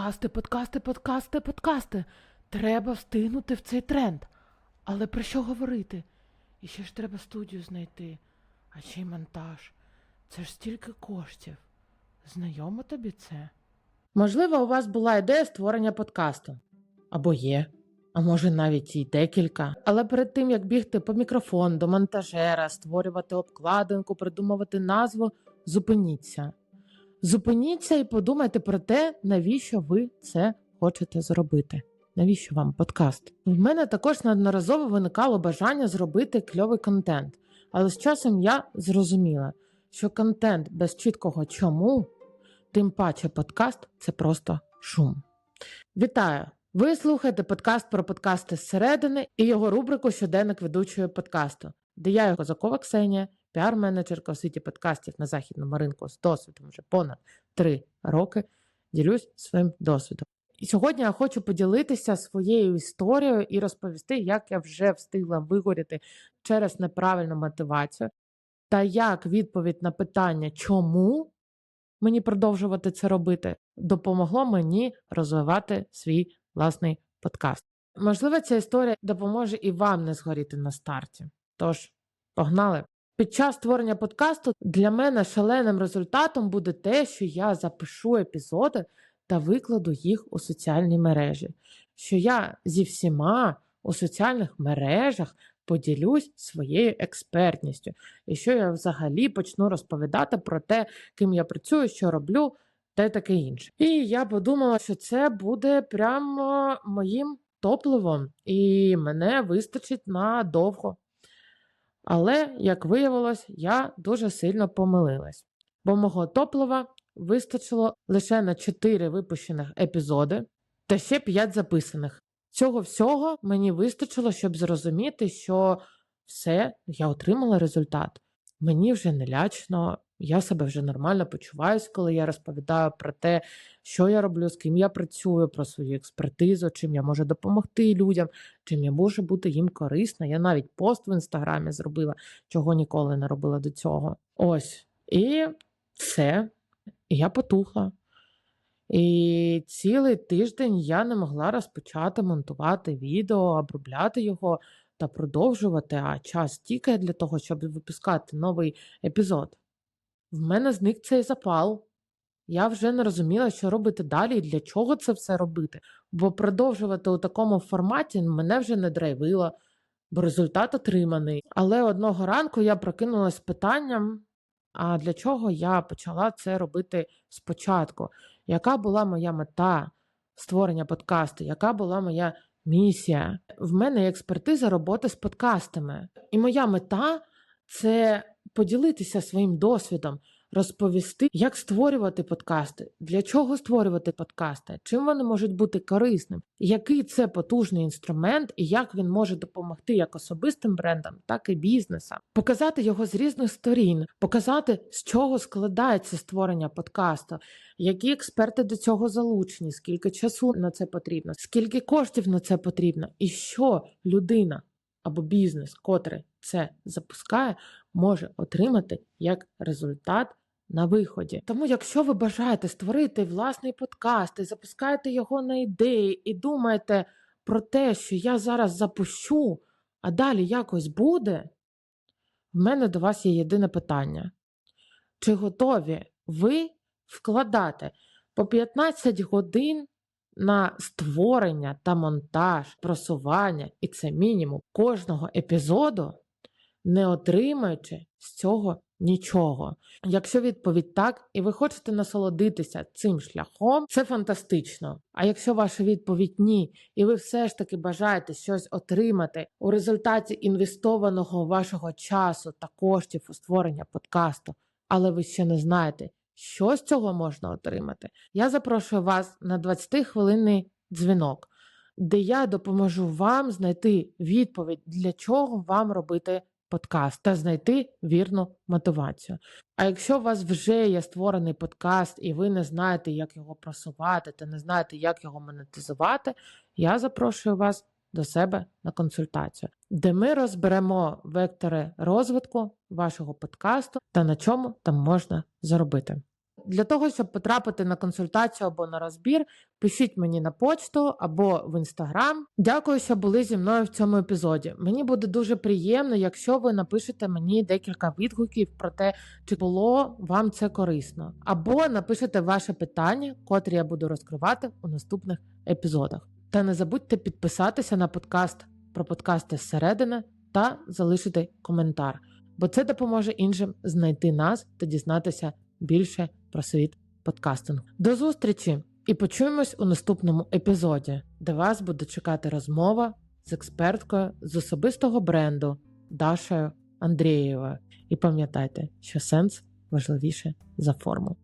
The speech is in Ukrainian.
Подкасти, подкасти, подкасти, подкасти. Треба встигнути в цей тренд. Але про що говорити? І ще ж треба студію знайти, а ще й монтаж. Це ж стільки коштів. Знайомо тобі це? Можливо, у вас була ідея створення подкасту. Або є, а може навіть і декілька. Але перед тим як бігти по мікрофон до монтажера, створювати обкладинку, придумувати назву, зупиніться. Зупиніться і подумайте про те, навіщо ви це хочете зробити. Навіщо вам подкаст? В мене також неодноразово виникало бажання зробити кльовий контент, але з часом я зрозуміла, що контент без чіткого чому, тим паче подкаст це просто шум. Вітаю! Ви слухаєте подкаст про подкасти зсередини і його рубрику Щоденник ведучої подкасту, де я, його Козакова Ксенія, піар-менеджерка у світі подкастів на західному ринку з досвідом вже понад три роки, ділюсь своїм досвідом. І сьогодні я хочу поділитися своєю історією і розповісти, як я вже встигла вигоріти через неправильну мотивацію, та як відповідь на питання, чому мені продовжувати це робити, допомогло мені розвивати свій власний подкаст. Можливо, ця історія допоможе і вам не згоріти на старті. Тож, погнали! Під час створення подкасту для мене шаленим результатом буде те, що я запишу епізоди та викладу їх у соціальні мережі, що я зі всіма у соціальних мережах поділюсь своєю експертністю, і що я взагалі почну розповідати про те, ким я працюю, що роблю, та таке інше. І я подумала, що це буде прямо моїм топливом, і мене вистачить надовго. Але, як виявилось, я дуже сильно помилилась, бо мого топлива вистачило лише на 4 випущених епізоди та ще 5 записаних. Цього всього мені вистачило, щоб зрозуміти, що все, я отримала результат. Мені вже не лячно, я себе вже нормально почуваюсь, коли я розповідаю про те, що я роблю, з ким я працюю, про свою експертизу, чим я можу допомогти людям, чим я можу бути їм корисна. Я навіть пост в інстаграмі зробила, чого ніколи не робила до цього. Ось. І все. І я потухла. І цілий тиждень я не могла розпочати монтувати відео, обробляти його та продовжувати, а час тікає для того, щоб випускати новий епізод. В мене зник цей запал. Я вже не розуміла, що робити далі і для чого це все робити. Бо продовжувати у такому форматі мене вже не драйвило, бо результат отриманий. Але одного ранку я прокинулася питанням: а для чого я почала це робити спочатку? Яка була моя мета створення подкасту? Яка була моя місія? В мене експертиза роботи з подкастами. І моя мета це поділитися своїм досвідом, розповісти, як створювати подкасти, для чого створювати подкасти, чим вони можуть бути корисним, який це потужний інструмент і як він може допомогти як особистим брендам, так і бізнесам, показати його з різних сторін, показати, з чого складається створення подкасту, які експерти до цього залучені, скільки часу на це потрібно, скільки коштів на це потрібно, і що людина або бізнес, котрий це запускає, може отримати як результат на виході. Тому, якщо ви бажаєте створити власний подкаст і запускаєте його на ідеї, і думаєте про те, що я зараз запущу, а далі якось буде, в мене до вас є єдине питання: чи готові ви вкладати по 15 годин на створення та монтаж, просування, і це мінімум кожного епізоду, не отримуючи з цього нічого. Якщо відповідь так, і ви хочете насолодитися цим шляхом, це фантастично. А якщо ваша відповідь ні, і ви все ж таки бажаєте щось отримати у результаті інвестованого вашого часу та коштів у створення подкасту, але ви ще не знаєте, що з цього можна отримати, я запрошую вас на 20-хвилинний дзвінок, де я допоможу вам знайти відповідь, для чого вам робити подкаст та знайти вірну мотивацію. А якщо у вас вже є створений подкаст, і ви не знаєте, як його просувати, та не знаєте, як його монетизувати, я запрошую вас до себе на консультацію, де ми розберемо вектори розвитку вашого подкасту та на чому там можна заробити. Для того, щоб потрапити на консультацію або на розбір, пишіть мені на почту або в інстаграм. Дякую, що були зі мною в цьому епізоді. Мені буде дуже приємно, якщо ви напишете мені декілька відгуків про те, чи було вам це корисно, або напишете ваше питання, котрі я буду розкривати у наступних епізодах. Та не забудьте підписатися на подкаст про подкасти зсередини та залишити коментар, бо це допоможе іншим знайти нас та дізнатися більше про світ подкастингу. До зустрічі і почуємось у наступному епізоді, де вас буде чекати розмова з експерткою з особистого бренду Дашею Андрієвою. І пам'ятайте, що сенс важливіше за форму.